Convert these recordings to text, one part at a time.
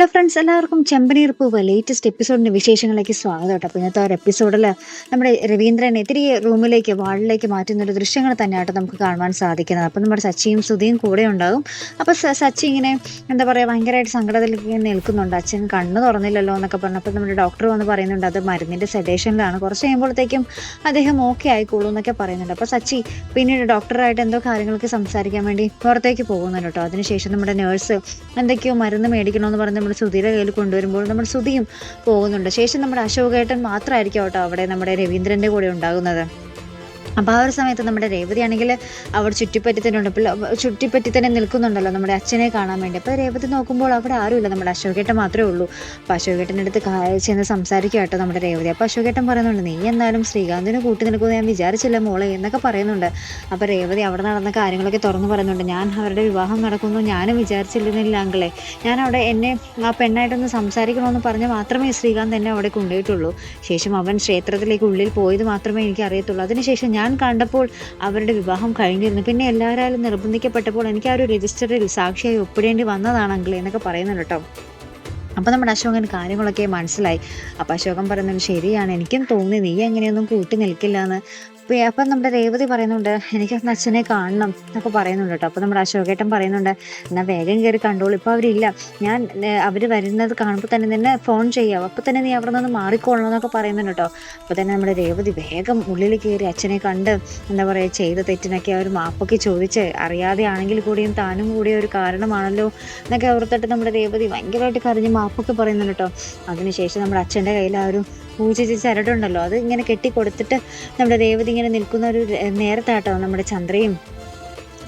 Hello friends എല്ലാവർക്കും ചെമ്പനീർ പൂവ് latest എപ്പിസോഡിന്റെ വിശേഷങ്ങളിലേക്ക് സ്വാഗതം കേട്ടോ. അപ്പോൾ ഇന്നത്തെ ഒരു എപ്പിസോഡിൽ നമ്മുടെ രവീന്ദ്രനെ തിരികെ റൂമിലേക്ക് വാളിലേക്ക് മാറ്റുന്ന ഒരു ദൃശ്യങ്ങൾ തന്നെയായിട്ട് നമുക്ക് കാണുവാൻ സാധിക്കുന്നത്. അപ്പോൾ നമ്മുടെ സച്ചിയും സുധിയും കൂടെ ഉണ്ടാകും. അപ്പോൾ സച്ചി ഇങ്ങനെ എന്താ പറയുക ഭയങ്കരമായിട്ട് സങ്കടത്തിലേക്ക് ഇങ്ങനെ നിൽക്കുന്നുണ്ട്. അച്ഛൻ കണ്ണ് തുറന്നില്ലല്ലോ എന്നൊക്കെ പറഞ്ഞപ്പോൾ നമ്മുടെ ഡോക്ടർ വന്ന് പറയുന്നുണ്ട് അത് മരുന്നിന്റെ സെഡേഷനിലാണ് കുറച്ച് കഴിയുമ്പോഴത്തേക്കും അദ്ദേഹം ഓക്കെ ആയിക്കോളൂ എന്നൊക്കെ പറയുന്നുണ്ട്. അപ്പോൾ സച്ചി പിന്നീട് ഡോക്ടറായിട്ട് എന്തോ കാര്യങ്ങൾക്ക് സംസാരിക്കാൻ വേണ്ടി പുറത്തേക്ക് പോകുന്നുണ്ട് കേട്ടോ. അതിനുശേഷം നമ്മുടെ നേഴ്സ് എന്തൊക്കെയോ മരുന്ന് മേടിക്കണമെന്ന് പറഞ്ഞ് സുധിയുടെ കയ്യിൽ കൊണ്ടുവരുമ്പോൾ നമ്മൾ സുധിയും പോകുന്നുണ്ട്. ശേഷം നമ്മുടെ അശോകേട്ടൻ മാത്രമായിരിക്കും കേട്ടോ അവിടെ നമ്മുടെ രവീന്ദ്രന്റെ കൂടെ ഉണ്ടാകുന്നത്. അപ്പോൾ ആ ഒരു സമയത്ത് നമ്മുടെ രേവതി ആണെങ്കിൽ അവിടെ ചുറ്റിപ്പറ്റി തന്നെ ഉണ്ട്. ചുറ്റിപ്പറ്റി തന്നെ നിൽക്കുന്നുണ്ടല്ലോ നമ്മുടെ അച്ഛനെ കാണാൻ വേണ്ടി. അപ്പോൾ രേവതി നോക്കുമ്പോൾ അവിടെ ആരുമില്ല. നമ്മുടെ അശോകേട്ടൻ മാത്രമേ ഉള്ളൂ. അപ്പോൾ അശോകേട്ടന്റെ അടുത്ത് ചെന്ന് സംസാരിക്കുക കേട്ടോ നമ്മുടെ രേവതി. അപ്പോൾ അശോകേട്ടൻ പറയുന്നുണ്ട് നീ എന്നാലും ശ്രീകാന്തിന് കൂട്ടി നിൽക്കുമെന്ന് ഞാൻ വിചാരിച്ചില്ല മോളെ എന്നൊക്കെ പറയുന്നുണ്ട്. അപ്പോൾ രേവതി അവിടെ നടന്ന കാര്യങ്ങളൊക്കെ തുറന്നു പറയുന്നുണ്ട്. ഞാൻ അവരുടെ വിവാഹം നടക്കുന്നു. ഞാനും വിചാരിച്ചില്ലെന്നില്ല അങ്കിളെ. ഞാൻ അവിടെ എന്നെ ആ പെണ്ണായിട്ടൊന്ന് സംസാരിക്കണമെന്ന് പറഞ്ഞ് മാത്രമേ ശ്രീകാന്ത് എന്നെ അവിടെ കൊണ്ടുപോയിട്ടുള്ളൂ. ശേഷം അവൻ ക്ഷേത്രത്തിലേക്ക് ഉള്ളിൽ പോയത് മാത്രമേ എനിക്ക് അറിയത്തുള്ളൂ അതിനുശേഷം കണ്ടപ്പോൾ അവരുടെ വിവാഹം കഴിഞ്ഞിരുന്നു. പിന്നെ എല്ലാവരും നിർബന്ധിക്കപ്പെട്ടപ്പോൾ എനിക്ക് ആ ഒരു രജിസ്റ്ററിൽ സാക്ഷിയായി ഒപ്പിടേണ്ടി വന്നതാണ് അങ്കിൾ എന്നൊക്കെ പറയുന്നുണ്ട് കേട്ടോ. അപ്പോൾ നമ്മുടെ അശോകൻ കാര്യങ്ങളൊക്കെ മനസ്സിലായി. അപ്പോൾ അശോകൻ പറയുന്നത് ശരിയാണ് എനിക്കും തോന്നി. നീ എങ്ങനെയൊന്നും കൂട്ടി നിൽക്കില്ല എന്ന് അപ്പം നമ്മുടെ രേവതി പറയുന്നുണ്ട് എനിക്ക് അന്ന് അച്ഛനെ കാണണം എന്നൊക്കെ പറയുന്നുണ്ട് കേട്ടോ. അപ്പോൾ നമ്മുടെ അശോകേട്ടൻ പറയുന്നുണ്ട് എന്നാൽ വേഗം കയറി കണ്ടോളൂ ഇപ്പോൾ അവരില്ല. ഞാൻ അവർ വരുന്നത് കാണുമ്പോൾ തന്നെ നിന്നെ ഫോൺ ചെയ്യാം. അപ്പോൾ തന്നെ നീ അവിടെ നിന്ന് മാറിക്കൊള്ളണം എന്നൊക്കെ പറയുന്നുണ്ട് കേട്ടോ. അപ്പോൾ തന്നെ നമ്മുടെ രേവതി വേഗം ഉള്ളിൽ കയറി അച്ഛനെ കണ്ട് എന്താ പറയുക ചെയ്ത തെറ്റിനൊക്കെ അവർ മാപ്പൊക്കെ ചോദിച്ച് അറിയാതെ ആണെങ്കിൽ കൂടിയും താനും കൂടിയ ഒരു കാരണമാണല്ലോ എന്നൊക്കെ ഓർത്തിട്ട് നമ്മുടെ രേവതി ഭയങ്കരമായിട്ട് കരഞ്ഞ് മാപ്പൊക്കെ പറയുന്നുണ്ട് കേട്ടോ. അതിനുശേഷം നമ്മുടെ അച്ഛന്റെ കയ്യിൽ ആ ഒരു പൂജിച്ച ചരടുണ്ടല്ലോ. അത് ഇങ്ങനെ കെട്ടിക്കൊടുത്തിട്ട് നമ്മുടെ രേവതി ഇങ്ങനെ നിൽക്കുന്ന ഒരു നേരത്താട്ടോ നമ്മുടെ ചന്ദ്രയും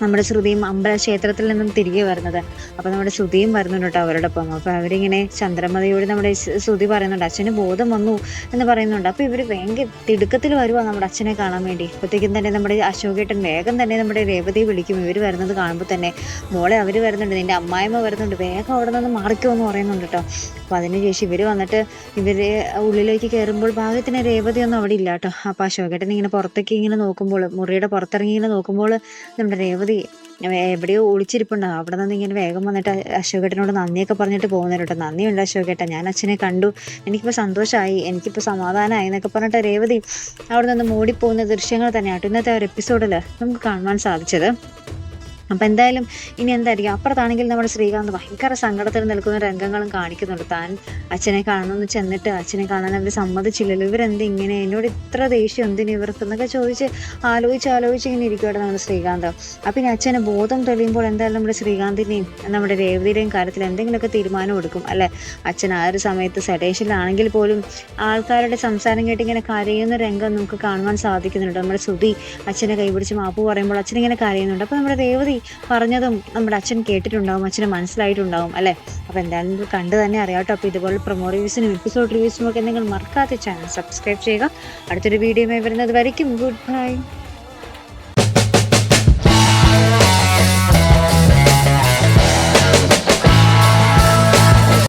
നമ്മുടെ ശ്രുതിയും അമ്പല ക്ഷേത്രത്തിൽ നിന്നും തിരികെ വരുന്നത്. അപ്പോൾ നമ്മുടെ ശ്രുതിയും വരുന്നുണ്ട് കേട്ടോ ഒപ്പം അപ്പോൾ അവരിങ്ങനെ ചന്ദ്രമതയോട് നമ്മുടെ ശ്രു- ശ്രുതി പറയുന്നുണ്ട് അച്ഛന് ബോധം വന്നു എന്ന് പറയുന്നുണ്ട്. അപ്പോൾ ഇവർ ഭയങ്കര തിടുക്കത്തിൽ വരുവാ നമ്മുടെ അച്ഛനെ കാണാൻ വേണ്ടി. അപ്പോഴത്തേക്കും തന്നെ നമ്മുടെ അശോകേട്ടൻ വേഗം തന്നെ നമ്മുടെ രേവതിയെ വിളിക്കും. ഇവർ വരുന്നത് കാണുമ്പോൾ തന്നെ മോളെ അവർ വരുന്നുണ്ട് നിന്റെ അമ്മായിമ്മ വരുന്നുണ്ട്. വേഗം അവിടെ നിന്ന് മാറിക്കോ എന്ന് പറയുന്നുണ്ട് കേട്ടോ. അപ്പോൾ അതിനുശേഷം ഇവർ വന്നിട്ട് ഇവർ ഉള്ളിലേക്ക് കയറുമ്പോൾ ഭാഗ്യത്തിന് രേവതിയൊന്നും അവിടെ ഇല്ല കേട്ടോ. അപ്പോൾ അശോകേട്ടൻ ഇങ്ങനെ പുറത്തേക്ക് ഇങ്ങനെ നോക്കുമ്പോൾ മുറിയുടെ പുറത്തിറങ്ങി ഇങ്ങനെ നോക്കുമ്പോൾ നമ്മുടെ രേവതി എവിടെയോ ഒളിച്ചിരിപ്പുണ്ടാവും അവിടെ നിന്ന് ഇങ്ങനെ വേഗം വന്നിട്ട് അശോകേട്ടനോട് നന്ദിയൊക്കെ പറഞ്ഞിട്ട് പോകുന്നുണ്ട് കേട്ടോ നന്ദിയുണ്ട് അശോകേട്ടൻ ഞാൻ അച്ഛനെ കണ്ടു. എനിക്കിപ്പോൾ സന്തോഷമായി എനിക്കിപ്പോൾ സമാധാനമായി എന്നൊക്കെ പറഞ്ഞിട്ട് രേവതി അവിടെ നിന്ന് മൂടിപ്പോകുന്ന ദൃശ്യങ്ങൾ തന്നെയാണ് ഇന്നത്തെ ഒരു എപ്പിസോഡിൽ നമുക്ക് കാണുവാൻ സാധിച്ചത്. അപ്പം എന്തായാലും ഇനി എന്തായിരിക്കും? അപ്പുറത്താണെങ്കിൽ നമ്മുടെ ശ്രീകാന്ത് ഭയങ്കര സങ്കടത്തിൽ നിൽക്കുന്ന രംഗങ്ങളും കാണിക്കുന്നുണ്ട്. താൻ അച്ഛനെ കാണണമെന്ന് ചെന്നിട്ട് അച്ഛനെ കാണാൻ അവർ സമ്മതിച്ചില്ലല്ലോ. ഇവരെന്ത് ഇങ്ങനെ? എന്നോട് ഇത്ര ദേഷ്യം എന്തിനു ഇവർക്ക്? എന്നൊക്കെ ചോദിച്ച് ആലോചിച്ച് ആലോചിച്ച് ഇങ്ങനെ ഇരിക്കുവാണ് നമ്മുടെ ശ്രീകാന്ത്. അപ്പം ഇനി അച്ഛനെ ബോധം തെളിയുമ്പോൾ എന്തായാലും നമ്മുടെ ശ്രീകാന്തിന്റെയും നമ്മുടെ രേവതിയുടെയും കാര്യത്തിൽ എന്തെങ്കിലുമൊക്കെ തീരുമാനം എടുക്കും അല്ലേ? അച്ഛൻ ആ ഒരു സമയത്ത് സെഡേഷനിലാണെങ്കിൽ പോലും ആൾക്കാരുടെ സംസാരം കേട്ട് ഇങ്ങനെ കരയുന്ന രംഗം നമുക്ക് കാണുവാൻ സാധിക്കുന്നുണ്ട്. നമ്മുടെ ശ്രുതി അച്ഛനെ കൈപിടിച്ച് മാപ്പ് പറയുമ്പോൾ അച്ഛനിങ്ങനെ കരയുന്നുണ്ട്. അപ്പോൾ നമ്മുടെ രേവതി പറഞ്ഞതും നമ്മുടെ അച്ഛൻ കേട്ടിട്ടുണ്ടാവും അച്ഛന് മനസ്സിലായിട്ടുണ്ടാവും അല്ലേ? അപ്പോൾ എന്തായാലും കണ്ടു തന്നെ അറിയാട്ടോ അപ്പോൾ ഇതുപോലെ പ്രൊമോ റിവ്യൂസിനും എപ്പിസോഡ് റിവ്യൂസിനും ഒക്കെ നിങ്ങൾ മറക്കാത്ത ചാനൽ സബ്സ്ക്രൈബ് ചെയ്യുക. അടുത്തൊരു വീഡിയോയുമായി വരുന്നത് വരയ്ക്കും. Good bye